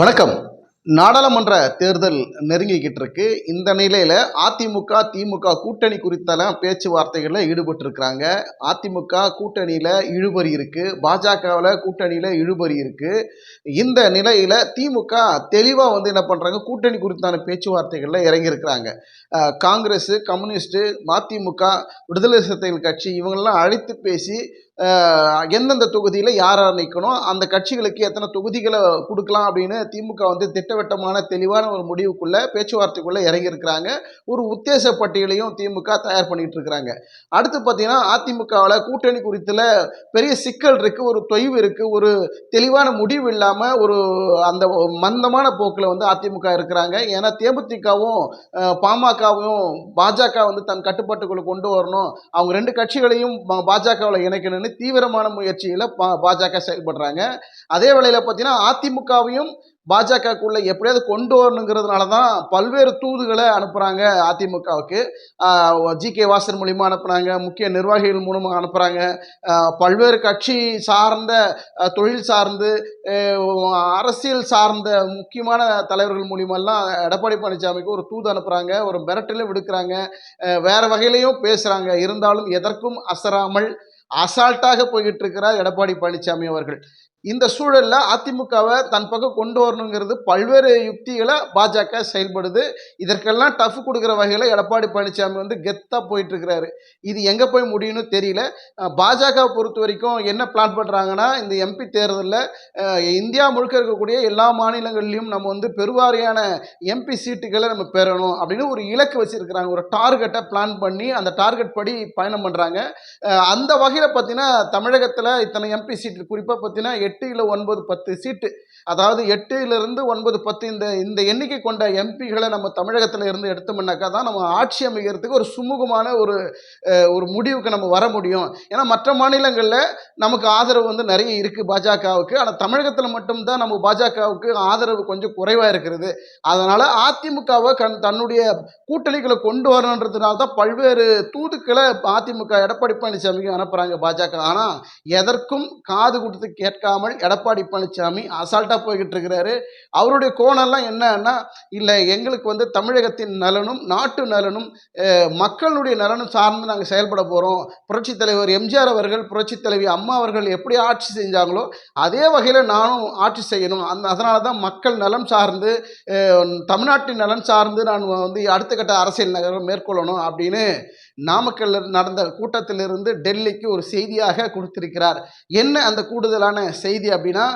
வணக்கம். நாடாளுமன்ற தேர்தல் நெருங்கிக்கிட்டு இருக்கு. இந்த நிலையில அதிமுக திமுக கூட்டணி குறித்தெல்லாம் பேச்சுவார்த்தைகளில் ஈடுபட்டு இருக்கிறாங்க அதிமுக கூட்டணியில இழுபறி இருக்கு. பாஜகவில் கூட்டணியில இழுபறி இருக்கு. இந்த நிலையில திமுக தெளிவா வந்து என்ன பண்றாங்க? கூட்டணி குறித்தான பேச்சுவார்த்தைகளில் இறங்கியிருக்கிறாங்க. காங்கிரஸ் கம்யூனிஸ்ட் மதிமுக விடுதலை சிறுத்தைகள் கட்சி இவங்களெல்லாம் அழைத்து பேசி எந்தெந்த தொகுதியில் யார் யார் நிற்கணும் அந்த கட்சிகளுக்கு எத்தனை தொகுதிகளை கொடுக்கலாம் அப்படின்னு திமுக வந்து திட்டவட்டமான தெளிவான ஒரு முடிவுக்குள்ளே பேச்சுவார்த்தைக்குள்ளே இறங்கியிருக்கிறாங்க. ஒரு உத்தேச பட்டியலையும் திமுக தயார் பண்ணிகிட்டு இருக்கிறாங்க. அடுத்து பார்த்தீங்கன்னா அதிமுகவில் கூட்டணி குறித்தில் பெரிய சிக்கல் இருக்குது ஒரு தொய்வு இருக்குது ஒரு தெளிவான முடிவு இல்லாமல் ஒரு அந்த மந்தமான போக்கில் வந்து அதிமுக இருக்கிறாங்க. ஏன்னா தேமுதிகவும் பாமகவும் பாஜக வந்து தன் கட்டுப்பாட்டுக்குள்ளே கொண்டு வரணும். அவங்க ரெண்டு கட்சிகளையும் பாஜகவில் இணைக்கணும்னு தீவிரமான முயற்சியில் பா பாஜக செயல்படுறாங்க. அதே வேளையில் பார்த்தீங்கன்னா அதிமுகவையும் பாஜகக்குள்ள எப்படியாவது கொண்டு வரணுங்கிறதுனால தான் பல்வேறு தூதுகளை அனுப்புகிறாங்க அதிமுகவுக்கு. ஜி கே வாசன் மூலியமாக அனுப்புனாங்க முக்கிய நிர்வாகிகள் மூலமாக அனுப்புகிறாங்க பல்வேறு கட்சி சார்ந்த தொழில் சார்ந்து அரசியல் சார்ந்த முக்கியமான தலைவர்கள் மூலியமெல்லாம் எடப்பாடி பழனிசாமிக்கு ஒரு தூது அனுப்புகிறாங்க ஒரு மிரட்டலும் விடுக்கிறாங்க. வேறு வகையிலையும் பேசுகிறாங்க இருந்தாலும் எதற்கும் அசராமல் அசால்ட்டாக போய்கிட்டு இருக்கிறார் எடப்பாடி பழனிசாமி அவர்கள். இந்த சூழலில் அதிமுகவை தன் பக்கம் கொண்டு வரணுங்கிறது பல்வேறு யுக்திகளை பாஜக செயல்படுது. இதற்கெல்லாம் டஃப் கொடுக்குற வகையில் எடப்பாடி பழனிசாமி வந்து கெத்தாக போயிட்டு இருக்கிறாரு இது எங்கே போய் முடியும்னு தெரியல. பாஜகவை பாஜக பொறுத்த வரைக்கும் என்ன பிளான் பண்ணுறாங்கன்னா இந்த எம்பி தேர்தலில் இந்தியா முழுக்க இருக்கக்கூடிய எல்லா மாநிலங்கள்லையும் நம்ம வந்து பெருவாரியான எம்பி சீட்டுகளை நம்ம பெறணும் அப்படின்னு ஒரு இலக்கு வச்சிருக்கிறாங்க. ஒரு டார்கெட்டை பிளான் பண்ணி அந்த டார்கெட் படி பயணம் பண்ணுறாங்க அந்த வகையில் பார்த்தீங்கன்னா தமிழகத்தில் இத்தனை எம்பி சீட்டு குறிப்பாக பார்த்தீங்கன்னா எட்டு இல்லை ஒன்பது பத்து சீட்டு அதாவது எட்டுலேருந்து ஒன்பது பத்து இந்த இந்த எண்ணிக்கை கொண்ட எம்பிகளை நம்ம தமிழகத்தில் இருந்து எடுத்தோம்னாக்கா தான் நம்ம ஆட்சி அமைக்கிறதுக்கு ஒரு சுமூகமான ஒரு ஒரு முடிவுக்கு நம்ம வர முடியும். ஏன்னா மற்ற மாநிலங்களில் நமக்கு ஆதரவு வந்து நிறைய இருக்குது பாஜகவுக்கு. ஆனால் தமிழகத்தில் மட்டும்தான் நம்ம பாஜகவுக்கு ஆதரவு கொஞ்சம் குறைவாக இருக்கிறது. அதனால் அதிமுகவை கண் தன்னுடைய கூட்டணிகளை கொண்டு வரணுன்றதுனால தான் பல்வேறு தூதுக்களை அதிமுக எடப்பாடி பழனிசாமிக்கு அனுப்புகிறாங்க பாஜக. ஆனால் எதற்கும் காது கொடுத்து கேட்காமல் எடப்பாடி பழனிசாமி அசால்ட்டாக போய்கிட்டு இருக்கிறாரு. அவருடைய கோணம்லாம் என்னன்னா இல்லை எங்களுக்கு வந்து தமிழகத்தின் நலனும் நாட்டு நலனும் மக்களுடைய நலனும் சார்ந்து நாங்கள் செயல்பட போகிறோம் புரட்சித் தலைவர் எம்ஜிஆர் அவர்கள் புரட்சித் தலைவி அம்மா அவர்கள் எப்படி ஆட்சி செஞ்சாங்களோ அதே வகையில் நானும் ஆட்சி செய்யணும். அந்த அதனால தான் மக்கள் நலம் சார்ந்து தமிழ்நாட்டின் நலன் சார்ந்து நான் வந்து அடுத்த கட்ட அரசியல் நகரம் மேற்கொள்ளணும் அப்படின்னு நாமக்கல்ல நடந்த கூட்டத்திலிருந்து டெல்லிக்கு ஒரு செய்தியாக கொடுத்திருக்கிறார். என்ன அந்த கூடுதலான செய்தி அப்படின்னா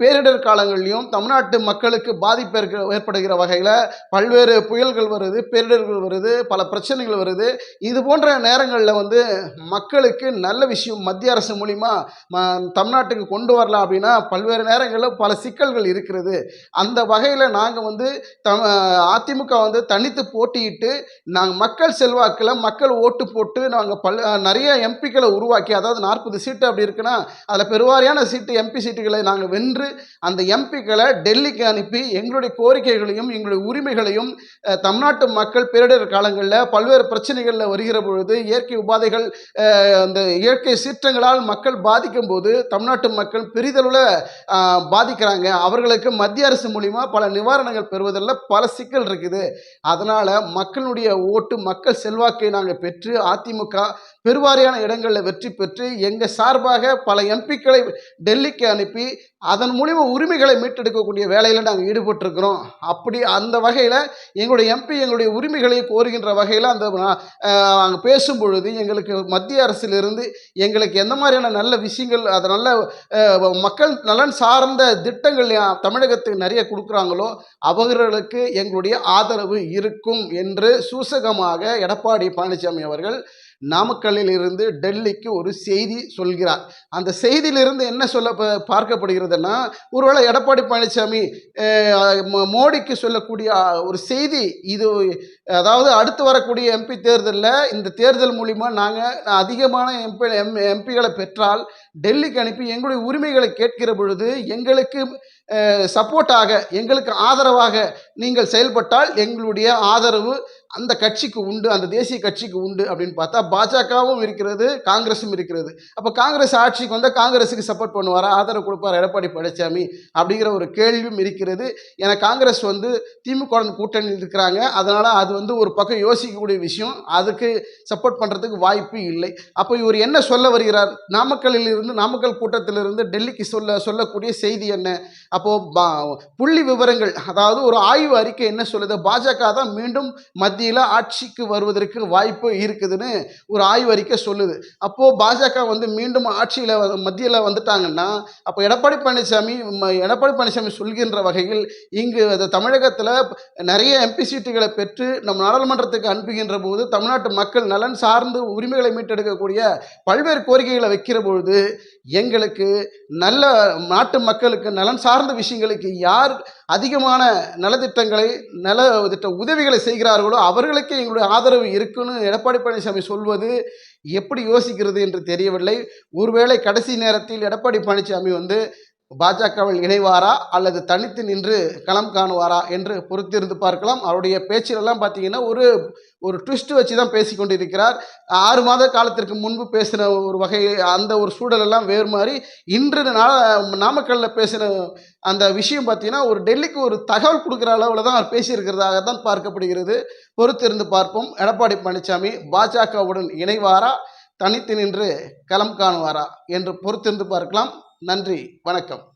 பேரிடர் பேரிடர் காலங்கள்லையும் தமிழ்நாட்டு மக்களுக்கு பாதிப்பு ஏற்க- ஏற்படுகிற வகையில் பல்வேறு புயல்கள் வருது பேரிடர்கள் வருது பல பிரச்சனைகள் வருது. இது போன்ற நேரங்களில் வந்து மக்களுக்கு நல்ல விஷயம் மத்திய அரசு மூலிமா ம- தமிழ்நாட்டுக்கு கொண்டு வரலாம் அப்படின்னா பல்வேறு நேரங்களில் பல சிக்கல்கள் இருக்கிறது. அந்த வகையில் நாங்கள் வந்து தம் அதிமுக வந்து தனித்து போட்டியிட்டு நாங்கள் மக்கள் செல்வாக்கில் மக்கள் ஓட்டு போட்டு நாங்கள் பல் நிறைய எம்பிக்களை உருவாக்கி அதாவது நாற்பது சீட்டு அப்படி இருக்குன்னா அதில் பெருவாரியான சீட்டு எம்பி சீட்டுகளை நாங்கள் வென்று அந்த அந்த எம்பிக்களை டெல்லிக்கு அனுப்பி எங்களுடைய கோரிக்கைகளையும் எங்களுடைய உரிமைகளையும் தமிழ்நாட்டு மக்கள் பேரிடர் காலங்களில் பல்வேறு பிரச்சனைகளில் வருகிற பொழுது இயற்கை உபாதைகள் அந்த இயற்கை சீற்றங்களால் மக்கள் பாதிக்கும் போது தமிழ்நாட்டு மக்கள் பெரிதளவில் பாதிக்கிறாங்க. அவர்களுக்கு மத்திய அரசு மூலிமா பல நிவாரணங்கள் பெறுவதில் பல சிக்கல் இருக்குது. அதனால் மக்களுடைய ஓட்டு மக்கள் செல்வாக்கை நாங்கள் பெற்று அதிமுக பெருவாரியான இடங்களில் வெற்றி பெற்று எங்கள் சார்பாக பல எம்பிக்களை டெல்லிக்கு அனுப்பி அதன் மூலிமா உரிமைகளை மீட்டெடுக்கக்கூடிய வேலையில் நாங்கள் ஈடுபட்டிருக்கிறோம். அப்படி அந்த வகையில் எங்களுடைய எம்பி எங்களுடைய உரிமைகளை கோருகின்ற வகையில் அந்த நாங்கள் அங்கே பேசும் பொழுது எங்களுக்கு மத்திய அரசிலிருந்து எங்களுக்கு எந்த மாதிரியான நல்ல விஷயங்கள் அதை நல்ல மக்கள் நலன் சார்ந்த திட்டங்கள் தமிழகத்துக்கு நிறைய கொடுக்குறாங்களோ அவர்களுக்கு எங்களுடைய ஆதரவு இருக்கும் என்று சூசகமாக எடப்பாடி பழனிசாமி அவர்கள் நாமக்கல்லில் இருந்து டெல்லிக்கு ஒரு செய்தி சொல்கிறார். அந்த செய்தியிலிருந்து என்ன சொல்ல ப- பார்க்கப்படுகிறதுன்னா ஒருவேளை எடப்பாடி பழனிசாமி மோ- மோடிக்கு சொல்லக்கூடிய ஒரு செய்தி இது அதாவது அடுத்து வரக்கூடிய எம்பி தேர்தலில் இந்த தேர்தல் மூலிமா நாங்கள் அதிகமான எம்பி எம் எம்பிகளை பெற்றால் டெல்லிக்கு அனுப்பி எங்களுடைய உரிமைகளை கேட்கிற பொழுது எங்களுக்கு சப்போர்ட்டாக எங்களுக்கு ஆதரவாக நீங்கள் செயல்பட்டால் எங்களுடைய ஆதரவு அந்த கட்சிக்கு உண்டு அந்த தேசிய கட்சிக்கு உண்டு அப்படின்னு பார்த்தா பாஜகவும் இருக்கிறது காங்கிரஸும் இருக்கிறது. அப்போ காங்கிரஸ் ஆட்சிக்கு வந்தால் காங்கிரஸுக்கு சப்போர்ட் பண்ணுவாரா? ஆதரவு கொடுப்பார்? எடப்பாடி பழனிசாமி அப்படிங்கிற ஒரு கேள்வியும் இருக்கிறது. ஏன்னா காங்கிரஸ் வந்து திமுக கூட்டணியில் இருக்கிறாங்க. அதனால் அது வந்து ஒரு பக்கம் யோசிக்கக்கூடிய விஷயம். அதுக்கு சப்போர்ட் பண்ணுறதுக்கு வாய்ப்பு இல்லை. அப்போ இவர் என்ன சொல்ல வருகிறார்? நாமக்கல்லில் இருந்து நாமக்கல் கூட்டத்திலிருந்து டெல்லிக்கு சொல்ல சொல்லக்கூடிய செய்தி என்ன? அப்போது பா புள்ளி விவரங்கள் அதாவது ஒரு ஆய்வு அறிக்கை என்ன சொல்லுது? பாஜக தான் மீண்டும் மத்திய மத்தியில் ஆட்சிக்கு வருவதற்கு வாய்ப்பு இருக்குதுன்னு ஒரு ஆய்வறிக்கை சொல்லுது. அப்போது பாஜக வந்து மீண்டும் ஆட்சியில் மத்தியில் வந்துட்டாங்கன்னா அப்போ எடப்பாடி பழனிசாமி ம- எடப்பாடி பழனிசாமி சொல்கின்ற வகையில் இங்கு தமிழகத்தில் நிறைய எம்பி சீட்டுகளை பெற்று நம் நாடாளுமன்றத்துக்கு அனுப்புகின்ற போது தமிழ்நாட்டு மக்கள் நலன் சார்ந்து உரிமைகளை மீட்டெடுக்கக்கூடிய பல்வேறு கோரிக்கைகளை வைக்கிற பொழுது எங்களுக்கு நல்ல நாட்டு மக்களுக்கு நலன் சார்ந்த விஷயங்களுக்கு யார் அதிகமான நலத்திட்டங்களை நல திட்ட உதவிகளை செய்கிறார்களோ அவர்களுக்கே எங்களுடைய ஆதரவு இருக்குன்னு எடப்பாடி பழனிசாமி சொல்வது எப்படி யோசிக்கிறது என்று தெரியவில்லை. ஒருவேளை கடைசி நேரத்தில் எடப்பாடி பழனிசாமி வந்து பாஜகவில் இணைவாரா அல்லது தனித்து நின்று களம் காணுவாரா என்று பொறுத்திருந்து பார்க்கலாம். அவருடைய பேச்சிலெல்லாம் பார்த்தீங்கன்னா ஒரு ஒரு ட்விஸ்ட் வச்சு தான் பேசி கொண்டிருக்கிறார். ஆறு மாத காலத்திற்கு முன்பு பேசின ஒரு வகை அந்த ஒரு சூழலெல்லாம் வேறு மாதிரி இன்று நா நாமக்கல்லில் பேசின அந்த விஷயம் பார்த்தீங்கன்னா ஒரு டெல்லிக்கு ஒரு தகவல் கொடுக்குற அளவில் தான் அவர் பேசியிருக்கிறதாக தான் பார்க்கப்படுகிறது. பொறுத்திருந்து பார்ப்போம். எடப்பாடி பழனிசாமி பாஜகவுடன் இணைவாரா தனித்து நின்று களம் காணுவாரா என்று பொறுத்திருந்து பார்க்கலாம். நன்றி வணக்கம்.